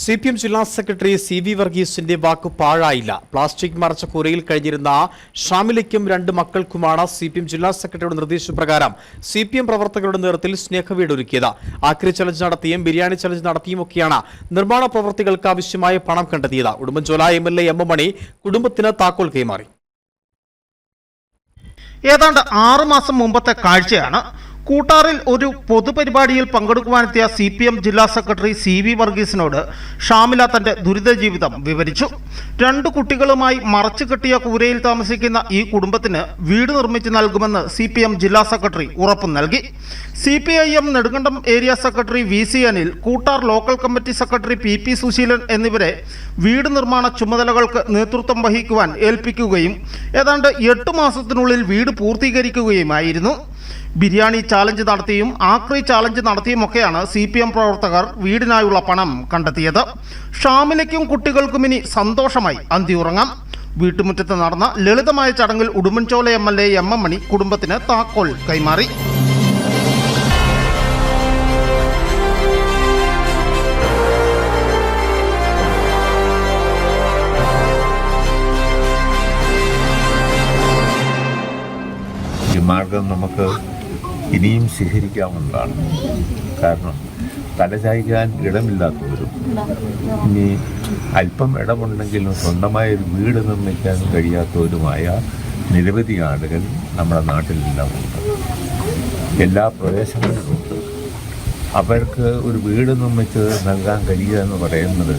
C P M ജില്ലാ secretary C V വർഗീസിന്റെ വാക്ക് പാഴായില്ല. പ്ലാസ്റ്റിക് മറച്ച കുരയിൽ കഴിഞ്ഞിരുന്ന ഷാമിലയ്ക്കും രണ്ട് മക്കൾക്കുമാണ് സി പി എം ജില്ലാ സെക്രട്ടറിയുടെ നിർദ്ദേശപ്രകാരം സി പി എം പ്രവർത്തകരുടെ നേതൃത്വത്തിൽ സ്നേഹവീട് ഒരുക്കിയത് ആക്രി ചലഞ്ച് നടത്തിയും ബിരിയാണി ചലഞ്ച് നടത്തിയുമൊക്കെയാണ് നിർമ്മാണ പ്രവർത്തികൾക്ക് ആവശ്യമായ പണം കണ്ടെത്തിയത്. Udumbanchola M L M M Mani കുടുംബത്തിന് താക്കോൽ കൈമാറി. ഏതാണ്ട് ആറുമാസം മുമ്പത്തെ കാഴ്ചയാണ് കൂട്ടാറിൽ ഒരു പൊതുപരിപാടിയിൽ പങ്കെടുക്കുവാനെത്തിയ സി പി എം ജില്ലാ സെക്രട്ടറി സി വി വർഗീസിനോട് ഷാമില തന്റെ ദുരിത ജീവിതം വിവരിച്ചു. രണ്ട് കുട്ടികളുമായി മറച്ചു കെട്ടിയ കൂരയിൽ താമസിക്കുന്ന ഈ കുടുംബത്തിന് വീട് നിർമ്മിച്ചു നൽകുമെന്ന് സി പി എം ജില്ലാ സെക്രട്ടറി ഉറപ്പു നൽകി. C P I M Nedumkandam area secretary V C Anil Koottar local committee secretary P P Suseelan എന്നിവരെ വീട് നിർമ്മാണ ചുമതലകൾക്ക് നേതൃത്വം വഹിക്കുവാൻ ഏൽപ്പിക്കുകയും ഏതാണ്ട് എട്ട് മാസത്തിനുള്ളിൽ വീട് പൂർത്തീകരിക്കുകയുമായിരുന്നു. ബിരിയാണി ചാലഞ്ച് നടത്തിയും ആക്രി ചാലഞ്ച് നടത്തിയുമൊക്കെയാണ് സി പി എം പ്രവർത്തകർ വീടിനായുള്ള പണം കണ്ടെത്തിയത്. ഷാമിലയ്ക്കും കുട്ടികൾക്കും ഇനി സന്തോഷമായി അന്തിയുറങ്ങാം. വീട്ടുമുറ്റത്ത് നടന്ന ലളിതമായ ചടങ്ങിൽ Udumbanchola M L A M M Mani കുടുംബത്തിന് താക്കോൽ കൈമാറി. മാർഗം നമുക്ക് ഇനിയും സ്വീകരിക്കാവുന്നതാണ്. കാരണം തലചായ്ക്കാൻ ഇടമില്ലാത്തവരും ഇനി അല്പം ഇടമുണ്ടെങ്കിലും സ്വന്തമായ ഒരു വീട് നിർമ്മിക്കാൻ കഴിയാത്തവരുമായ നിരവധി ആളുകൾ നമ്മുടെ നാട്ടിലെല്ലാം ഉണ്ട്. എല്ലാ പ്രദേശങ്ങളിലുമുണ്ട് അവർക്ക് ഒരു വീട് നിർമ്മിച്ച് നൽകാൻ കഴിയുക എന്ന് പറയുന്നത്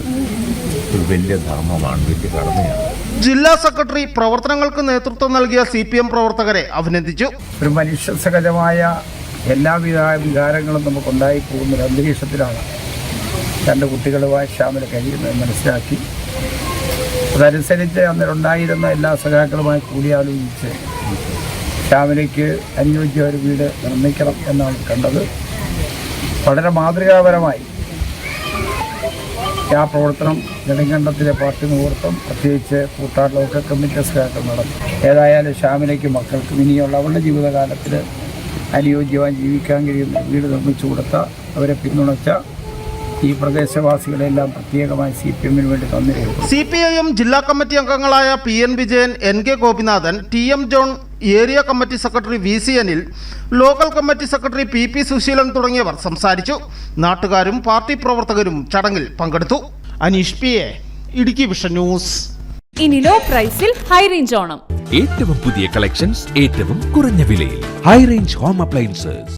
ഒരു വലിയ ധർമ്മമാണ് വലിയ കടമയാണ്. ജില്ലാ സെക്രട്ടറി പ്രവർത്തനങ്ങൾക്ക് നേതൃത്വം നൽകിയ സി പി എം പ്രവർത്തകരെ അഭിനന്ദിച്ചു. ഒരു മനുഷ്യ മനുഷ്യസഹജമായ എല്ലാവിധ വികാരങ്ങളും നമുക്കുണ്ടായി പോകുന്ന ഒരു അന്തരീക്ഷത്തിലാണ് രണ്ട് കുട്ടികളുമായി ശ്യാമിൽ കഴിയുന്നത് മനസ്സിലാക്കി. അതനുസരിച്ച് അന്നിലുണ്ടായിരുന്ന എല്ലാ സഖാക്കളുമായി കൂടിയാലോചിച്ച് ശ്യാമിലേക്ക് അനുയോജ്യ ഒരു വീട് നിർമ്മിക്കണം എന്നാണ് കണ്ടത്. വളരെ മാതൃകാപരമായി ആ പ്രവർത്തനം നെടുങ്കണ്ടത്തിലെ പാർട്ടി മുഹൂർത്തം പ്രത്യേകിച്ച് കൂട്ടാട്ടിലൊക്കെ ലോക്കൽ കമ്മിറ്റി സഖാക്കൾ നടന്നു. ഏതായാലും ശ്യാമിലേക്ക് മക്കൾക്കും ഇനിയുള്ള അവരുടെ ജീവിതകാലത്തിൽ അനുയോജ്യമായി ജീവിക്കാൻ കഴിയുന്ന വീട് നിർമ്മിച്ചു കൊടുത്ത അവരെ പിന്തുണച്ച ഈ പ്രദേശവാസികളെല്ലാം പ്രത്യേകമായി സി പി എമ്മിന് വേണ്ടി തന്നിരുന്നു സി പി ഐ എം ജില്ലാ കമ്മിറ്റി അംഗങ്ങളായ P N Vijayan N K Gopinathan T M John area committee secretary V C Anil local committee secretary P P Suseelan തുടങ്ങിയവർ സംസാരിച്ചു. നാട്ടുകാരും പാർട്ടി പ്രവർത്തകരും ചടങ്ങിൽ പങ്കെടുത്തു. Aneesh P A Idukki vision news. ഇനി low പ്രൈസിൽ ഹൈ റേഞ്ച് ഓണം. ഏറ്റവും പുതിയ കളക്ഷൻസ് ഏറ്റവും കുറഞ്ഞ വിലയിൽ. High range home appliances.